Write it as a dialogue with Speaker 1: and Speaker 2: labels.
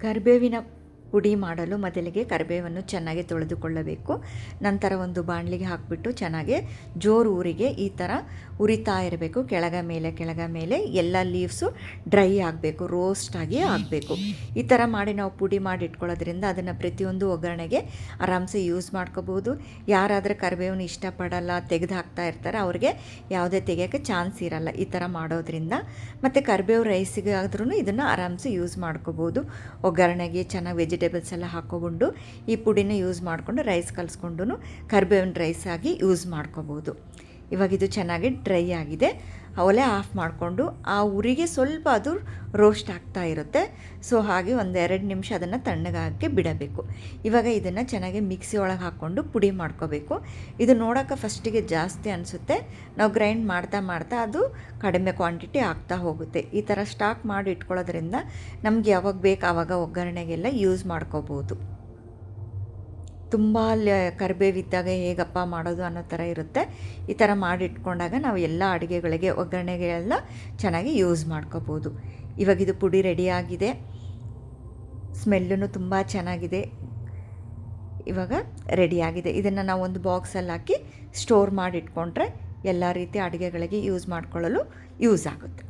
Speaker 1: ಕರಿಬೇವಿನ ಪುಡಿ ಮಾಡಲು ಮೊದಲಿಗೆ ಕರಿಬೇವನ್ನು ಚೆನ್ನಾಗಿ ತೊಳೆದುಕೊಳ್ಳಬೇಕು. ನಂತರ ಒಂದು ಬಾಣಲಿಗೆ ಹಾಕಿಬಿಟ್ಟು ಚೆನ್ನಾಗಿ ಜೋರು ಊರಿಗೆ ಈ ಥರ ಉರಿತಾ ಇರಬೇಕು. ಕೆಳಗ ಮೇಲೆ ಕೆಳಗ ಮೇಲೆ ಎಲ್ಲ ಲೀವ್ಸು ಡ್ರೈ ಆಗಬೇಕು ರೋಸ್ಟಾಗಿ ಆಗಿ ಆಗಬೇಕು. ಈ ಥರ ಮಾಡಿ ನಾವು ಪುಡಿ ಮಾಡಿ ಇಟ್ಕೊಳ್ಳೋದ್ರಿಂದ ಅದನ್ನು ಪ್ರತಿಯೊಂದು ಒಗ್ಗರಣೆಗೆ ಆರಾಮ್ಸೆ ಯೂಸ್ ಮಾಡ್ಕೋಬೋದು. ಯಾರಾದರೂ ಕರಿಬೇವನ್ನ ಇಷ್ಟಪಡಲ್ಲ, ತೆಗೆದು ಹಾಕ್ತಾ ಇರ್ತಾರೆ, ಅವ್ರಿಗೆ ಯಾವುದೇ ತೆಗಿಯೋಕ್ಕೆ ಚಾನ್ಸ್ ಇರಲ್ಲ. ಈ ಥರ ಮಾಡೋದ್ರಿಂದ ಮತ್ತು ಕರಿಬೇವು ರೈಸಿಗೆ ಆದ್ರೂ ಇದನ್ನು ಆರಾಮ್ಸೆ ಯೂಸ್ ಮಾಡ್ಕೋಬೋದು. ಒಗ್ಗರಣೆಗೆ ಚೆನ್ನಾಗಿ ವೆಜಿಟೇಬಲ್ಸ್ ಎಲ್ಲ ಹಾಕ್ಕೊಂಡು ಈ ಪುಡಿನ ಯೂಸ್ ಮಾಡಿಕೊಂಡು ರೈಸ್ ಕಲಿಸ್ಕೊಂಡು ಕರ್ಬೇವಿನ ರೈಸ್ ಆಗಿ ಯೂಸ್ ಮಾಡ್ಕೋಬೋದು. ಇವಾಗ ಇದು ಚೆನ್ನಾಗಿ ಡ್ರೈ ಆಗಿದೆ. ಒಲೆ ಆಫ್ ಮಾಡಿಕೊಂಡು ಆ ಉರಿಗೆ ಸ್ವಲ್ಪ ಅದು ರೋಸ್ಟ್ ಆಗ್ತಾ ಇರುತ್ತೆ. ಸೊ, ಹಾಗೆ ಒಂದು ಎರಡು ನಿಮಿಷ ಅದನ್ನು ತಣ್ಣಗಾಗಕ್ಕೆ ಬಿಡಬೇಕು. ಇವಾಗ ಇದನ್ನು ಚೆನ್ನಾಗಿ ಮಿಕ್ಸಿ ಒಳಗೆ ಹಾಕ್ಕೊಂಡು ಪುಡಿ ಮಾಡ್ಕೋಬೇಕು. ಇದು ನೋಡೋಕೆ ಫಸ್ಟಿಗೆ ಜಾಸ್ತಿ ಅನಿಸುತ್ತೆ. ನಾವು ಗ್ರೈಂಡ್ ಮಾಡ್ತಾ ಮಾಡ್ತಾ ಅದು ಕಡಿಮೆ ಕ್ವಾಂಟಿಟಿ ಆಗ್ತಾ ಹೋಗುತ್ತೆ. ಈ ಥರ ಸ್ಟಾಕ್ ಮಾಡಿ ಇಟ್ಕೊಳ್ಳೋದ್ರಿಂದ ನಮ್ಗೆ ಯಾವಾಗ ಬೇಕು ಆವಾಗ ಒಗ್ಗರಣೆಗೆಲ್ಲ ಯೂಸ್ ಮಾಡ್ಕೋಬೋದು. ತುಂಬ ಕರಿಬೇವಿದ್ದಾಗ ಹೇಗಪ್ಪ ಮಾಡೋದು ಅನ್ನೋ ಥರ ಇರುತ್ತೆ. ಈ ಥರ ಮಾಡಿಟ್ಕೊಂಡಾಗ ನಾವು ಎಲ್ಲ ಅಡುಗೆಗಳಿಗೆ ಒಗ್ಗರಣೆಗೆಲ್ಲ ಚೆನ್ನಾಗಿ ಯೂಸ್ ಮಾಡ್ಕೋಬೋದು. ಇವಾಗ ಇದು ಪುಡಿ ರೆಡಿಯಾಗಿದೆ. ಸ್ಮೆಲ್ಲೂ ತುಂಬ ಚೆನ್ನಾಗಿದೆ. ಇವಾಗ ರೆಡಿಯಾಗಿದೆ. ಇದನ್ನು ನಾವು ಒಂದು ಬಾಕ್ಸಲ್ಲಿ ಹಾಕಿ ಸ್ಟೋರ್ ಮಾಡಿಟ್ಕೊಂಡ್ರೆ ಎಲ್ಲ ರೀತಿಯ ಅಡುಗೆಗಳಿಗೆ ಯೂಸ್ ಮಾಡ್ಕೊಳ್ಳಲು ಯೂಸ್ ಆಗುತ್ತೆ.